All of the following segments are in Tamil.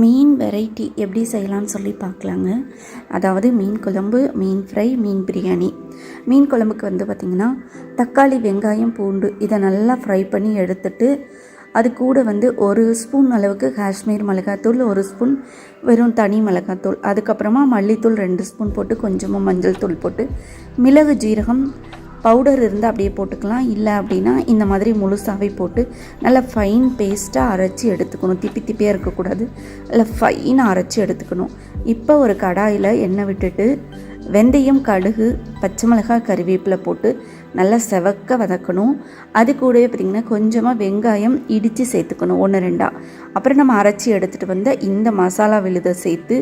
மீன் வெரைட்டி எப்படி செய்யலாம்னு சொல்லி பார்க்கலாங்க. அதாவது மீன் குழம்பு மீன் ஃப்ரை மீன் பிரியாணி. மீன் குழம்புக்கு வந்து பார்த்திங்கன்னா தக்காளி வெங்காயம் பூண்டு இதை நல்லா ஃப்ரை பண்ணி எடுத்துட்டு அது கூட வந்து ஒரு ஸ்பூன் அளவுக்கு காஷ்மீர் மிளகாத்தூள் ஒரு ஸ்பூன் வெறும் தனி மிளகாத்தூள். அதுக்கப்புறமா மல்லித்தூள் ரெண்டு ஸ்பூன் போட்டு கொஞ்சமாக மஞ்சள் தூள் போட்டு மிளகு ஜீரகம் பவுடர் இருந்தால் அப்படியே போட்டுக்கலாம். இல்லை அப்படின்னா இந்த மாதிரி முழுசாகவே போட்டு நல்லா ஃபைன் பேஸ்ட்டாக அரைச்சி எடுத்துக்கணும். திப்பி திப்பியாக இருக்கக்கூடாது. நல்லா ஃபைனாக அரைச்சி எடுத்துக்கணும். இப்போ ஒரு கடாயில் எண்ணெய் விட்டுட்டு வெந்தயம் கடுகு பச்சை மிளகாய் கருவேப்பிலை போட்டு நல்லா செவக்க வதக்கணும். அது கூடவே பார்த்திங்கன்னா கொஞ்சமாக வெங்காயம் இடித்து சேர்த்துக்கணும் ஒன்று ரெண்டாக அப்புறம் நம்ம அரைச்சி எடுத்துகிட்டு வந்த இந்த மசாலா விழுதை சேர்த்து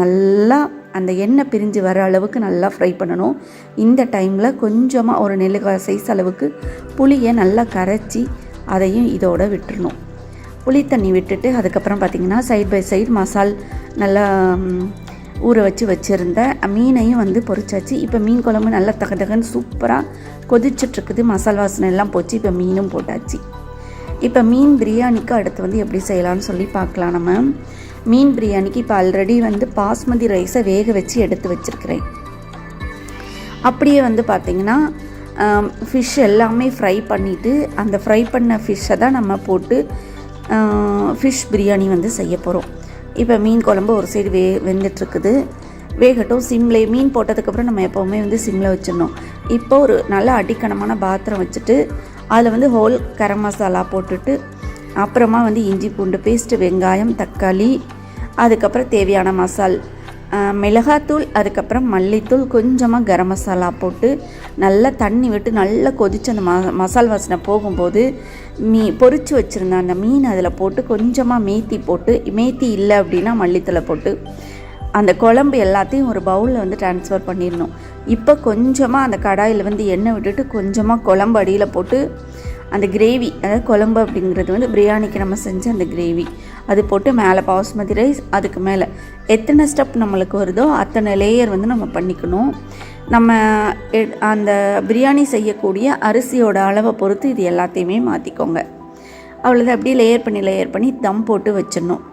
நல்லா அந்த எண்ணெய் பிரிஞ்சு வர அளவுக்கு நல்லா ஃப்ரை பண்ணணும். இந்த டைமில் கொஞ்சமாக ஒரு நெல்லுக்காய் சைஸ் அளவுக்கு புளியை நல்லா கரைச்சி அதையும் இதோட விட்டுறணும். புளி தண்ணி விட்டுட்டு அதுக்கப்புறம் பார்த்திங்கன்னா சைட் பை சைடு மசால் நல்லா ஊற வச்சு வச்சுருந்த மீனையும் வந்து பொரிச்சாச்சு இப்போ மீன் குழம்பு நல்லா தகதகன்னு சூப்பராக கொதிச்சிட்ருக்குது. மசால் வாசனை எல்லாம் போச்சு. இப்போ மீனும் போட்டாச்சு. இப்போ மீன் பிரியாணிக்கு அடுத்து வந்து எப்படி செய்யலாம்னு சொல்லி பார்க்கலாம் நம்ம. மீன் பிரியாணிக்கு இப்போ ஆல்ரெடி வந்து பாஸ்மதி ரைஸை வேக வச்சு எடுத்து வச்சுருக்கிறேன். அப்படியே வந்து பார்த்திங்கன்னா ஃபிஷ் எல்லாமே ஃப்ரை பண்ணிவிட்டு அந்த ஃப்ரை பண்ண ஃபிஷ்ஷை தான் நம்ம போட்டு ஃபிஷ் பிரியாணி வந்து செய்ய போகிறோம் இப்போ மீன் குழம்பு ஒரு சைடு வே வெந்துட்டுருக்குது. வேகட்டும் சிம்லே மீன் போட்டதுக்கப்புறம் நம்ம எப்போவுமே வந்து சிம்மில் வச்சிடணும். இப்போ ஒரு நல்ல அடிக்கணமான பாத்திரம் வச்சுட்டு அதில் வந்து ஹோல் கரம் மசாலா போட்டுட்டு அப்புறமா வந்து இஞ்சி பூண்டு பேஸ்ட்டு வெங்காயம் தக்காளி அதுக்கப்புறம் தேவையான மசால் மிளகாத்தூள் அதுக்கப்புறம் மல்லித்தூள் கொஞ்சமாக கரம் மசாலா போட்டு நல்லா தண்ணி விட்டு நல்லா கொதிச்சு அந்த ம மசால் வாசனை போகும்போது மீ பொறிச்சு வச்சுருந்த அந்த மீன் அதில் போட்டு கொஞ்சமாக மேத்தி போட்டு மேத்தி இல்லை அப்படின்னா மல்லித்தூளை போட்டு அந்த குழம்பு எல்லாத்தையும் ஒரு பவுலில் வந்து ட்ரான்ஸ்ஃபர் பண்ணிடணும். இப்போ கொஞ்சமாக அந்த கடாயில் வந்து எண்ணெய் விட்டுட்டு கொஞ்சமாக குழம்பு அடியில் போட்டு அந்த கிரேவி அதாவது குழம்பு அப்படிங்கிறது வந்து பிரியாணிக்கு நம்ம செஞ்ச அந்த கிரேவி அது போட்டு மேலே பாஸ்மதி ரைஸ் அதுக்கு மேலே. எத்தனை ஸ்டெப் நம்மளுக்கு வருதோ அத்தனை லேயர் வந்து நம்ம பண்ணிக்கணும். நம்ம அந்த பிரியாணி செய்யக்கூடிய அரிசியோட அளவை பொறுத்து இது எல்லாத்தையுமே மாற்றிக்கோங்க அவ்வளோதான் அப்படியே லேயர் பண்ணி லேயர் பண்ணி தம் போட்டு வச்சிடணும்.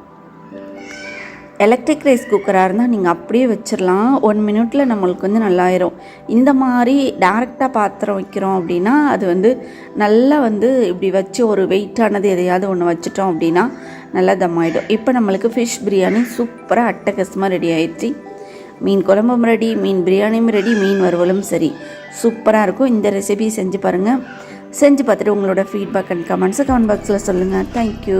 எலக்ட்ரிக் ரைஸ் குக்கராக இருந்தால் நீங்கள் அப்படியே வச்சிடலாம். ஒன் மினிட்ல நம்மளுக்கு வந்து நல்லாயிரும். இந்த மாதிரி டேரெக்டாக பாத்திரம் வைக்கிறோம் அப்படின்னா அது வந்து நல்லா வந்து இப்படி வச்சு ஒரு வெயிட்டானது எதையாவது ஒன்று வச்சுட்டோம் அப்படின்னா நல்லா தம் ஆகிடும் இப்போ நம்மளுக்கு ஃபிஷ் பிரியாணி சூப்பராக அட்டகசமாக ரெடி ஆயிடுச்சு. மீன் குழம்பும் ரெடி மீன் பிரியாணியும் ரெடி மீன் வறுவலும் சரி. சூப்பராக இருக்கும். இந்த ரெசிபி செஞ்சு பாருங்கள் செஞ்சு பார்த்துட்டு உங்களோட ஃபீட்பேக் அண்ட் கமெண்ட்ஸை கமெண்ட் பாக்ஸில் சொல்லுங்கள் தேங்க்யூ